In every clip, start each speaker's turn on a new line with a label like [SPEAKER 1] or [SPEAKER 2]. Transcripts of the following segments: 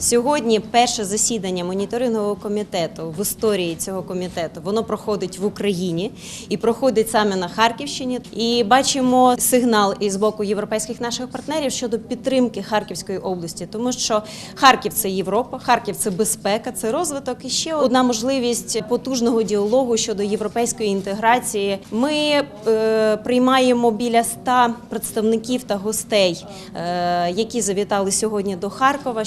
[SPEAKER 1] Сьогодні перше засідання моніторингового комітету в історії цього комітету воно проходить в Україні і проходить саме на Харківщині. І бачимо сигнал із боку європейських наших партнерів щодо підтримки Харківської області, тому що Харків це Європа, Харків це безпека, це розвиток. І ще одна можливість потужного діалогу щодо європейської інтеграції. Ми е, приймаємо біля ста представників та гостей, е, які завітали сьогодні до Харкова.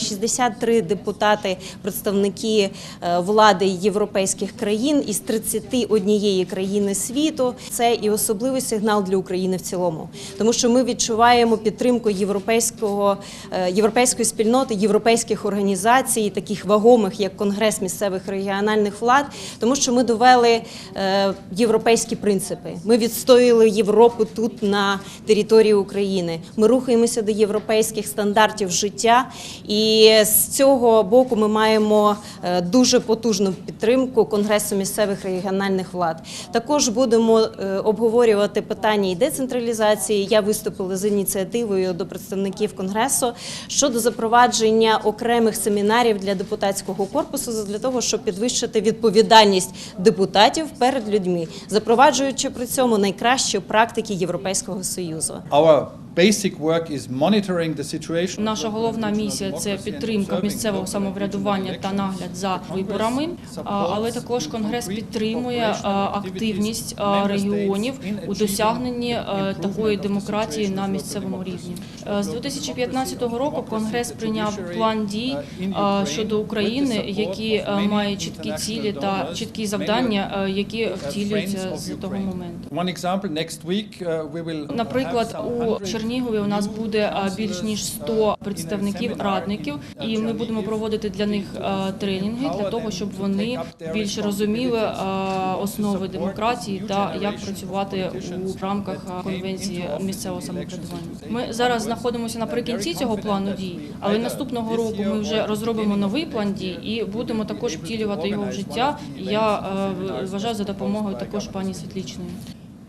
[SPEAKER 1] 63 депутати, представники е, влади європейських країн із 31 країни світу. Це і особливий сигнал для України в цілому, тому що ми відчуваємо підтримку європейського е, європейської спільноти, європейських організацій, таких вагомих як Конгрес місцевих регіональних влад, тому що ми довели е, європейські принципи. Ми відстояли Європу тут на території України. Ми рухаємося до європейських стандартів життя, і з цього боку ми маємо е, дуже потужну підтримку Конгресу місцевих регіональних влад. Також будемо е, обговорювати питання і децентралізації. Я виступила з ініціативою до представників конгресу щодо запровадження окремих семінарів для депутатського корпусу для того, щоб підвищити відповідальність депутатів перед людьми, запроваджуючи при цьому найкращі практики Європейського союзу.
[SPEAKER 2] Basic work is monitoring the situation.
[SPEAKER 3] Наша головна місія це підтримка місцевого самоврядування та нагляд за виборами. Але також конгрес підтримує активність регіонів у досягненні такої демократії на місцевому рівні. Е, З 2015 року конгрес прийняв план дій щодо України, які а, має чіткі цілі та чіткі завдання, які втілюються з того моменту. Наприклад, у Чернігові у нас буде більш ніж 100 представників радників, і ми будемо проводити для них тренінги для того, щоб вони більше розуміли основи демократії та як працювати у рамках конвенції місцевого самоврядування. Ми зараз знаходимося наприкінці цього плану дій, але наступного року ми вже розробимо новий план дій і будемо також втілювати його в життя. Я вважаю за допомогою також пані Світлічної.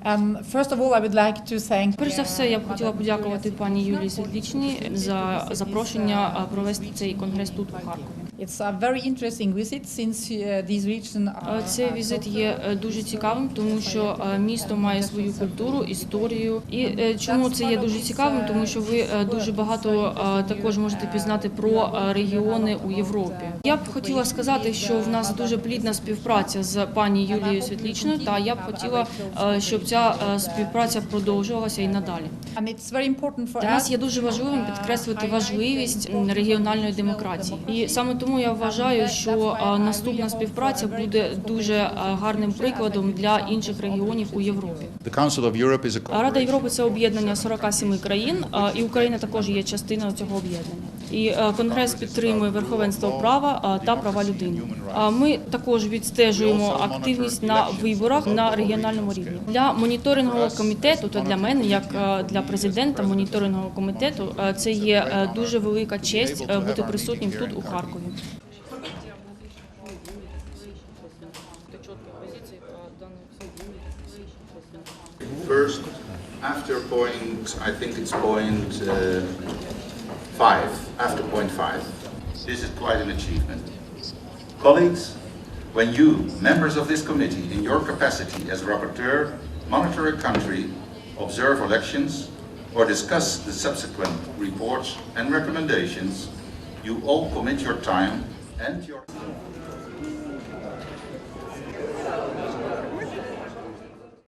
[SPEAKER 4] Thank
[SPEAKER 3] Перш за все, я б хотіла подякувати пані Юлії Світлічній за запрошення провести цей конгрес тут у Харкові.
[SPEAKER 4] Uh,
[SPEAKER 3] Цей візит є е, дуже цікавим, тому що е, місто має свою культуру, історію. І е, чому це є дуже цікавим? Тому що ви дуже багато також можете пізнати про регіони у Європі. Я б хотіла сказати, що в нас дуже плідна співпраця з пані Юлією Світлічною, та я б хотіла, щоб ця співпраця продовжувалася і надалі. Для нас є дуже важливим підкреслити важливість регіональної демократії, і саме тому я вважаю, що наступна співпраця буде дуже гарним прикладом для інших регіонів у Європі. Рада Європи це об'єднання 47 країн, і Україна також є частиною цього об'єднання. І Конгрес підтримує верховенство права та права людини. Ми також відстежуємо активність на виборах на регіональному рівні. Для моніторингового комітету та для мене, як для президента моніторингового комітету, це є дуже велика честь бути присутнім тут у Харкові.
[SPEAKER 5] First, after point, I think it's point uh, five, after point five, this is quite an achievement. Colleagues, when you, members of this committee, in your capacity as rapporteur, monitor a country, observe elections, or discuss the subsequent reports and recommendations, you all commit your time and your...